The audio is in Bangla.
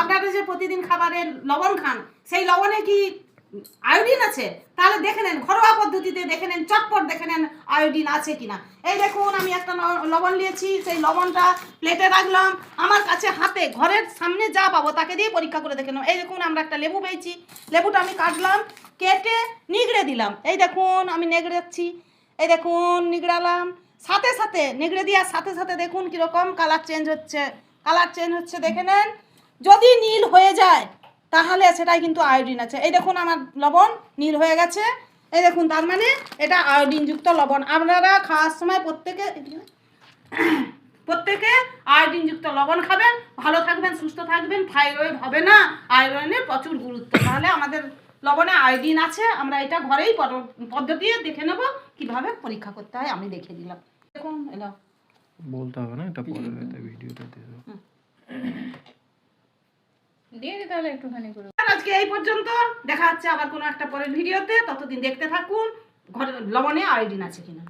আপনারা যে প্রতিদিন খাবারে লবণ খান, সেই লবণে কি আয়োডিন আছে? তাহলে দেখে নেন, ঘরোয়া পদ্ধতিতে দেখে নেন, চটপট দেখে নেন আয়োডিন আছে কিনা। এই দেখুন, আমি একটা লবণ নিয়েছি, সেই লবণটা প্লেটে রাখলাম। আমার কাছে হাতে, ঘরের সামনে যা পাবো তাকে দিয়ে পরীক্ষা করে দেখে নেব এই দেখুন, আমরা একটা লেবু পেয়েছি। লেবুটা আমি কাটলাম, কেটে নিগড়ে দিলাম। এই দেখুন, আমি নেগড়েছি এই দেখুন, নিগড়ালাম। সাথে সাথে, নিগড়ে দেওয়ার সাথে সাথে দেখুন কীরকম কালার চেঞ্জ হচ্ছে। কালার চেঞ্জ হচ্ছে, দেখে নেন। যদি নীল হয়ে যায় তাহলে সেটাই কিন্তু আয়োডিন আছে। এই দেখুন আমার লবণ নীল হয়ে গেছে। এই দেখুন তার মানে এটা আয়োডিনযুক্ত লবণ। আপনারা খাওয়ার সময় প্রত্যেকে প্রত্যেকে আয়োডিনযুক্ত লবণ খাবেন ভালো থাকবেন সুস্থ থাকবেন থাইরয়েড হবে না। আয়রনের প্রচুর গুরুত্ব। তাহলে আমাদের লবণে আয়োডিন আছে। আমরা এটা ঘরেই পদ- পদ্ধতি দেখে নেব কীভাবে পরীক্ষা করতে হয় আমি দেখে দিলাম দেখুন এলো। বলতে হবে না এটা পরে ভিডিওটা দিয়ে দেবো। দিয়ে একটুখানি আজকে এই পর্যন্ত। দেখা হচ্ছে আবার কোনো একটা পরের ভিডিওতে। ততদিন দেখতে থাকুন। ঘরের লবণে আয়োডিন আছে কিনা।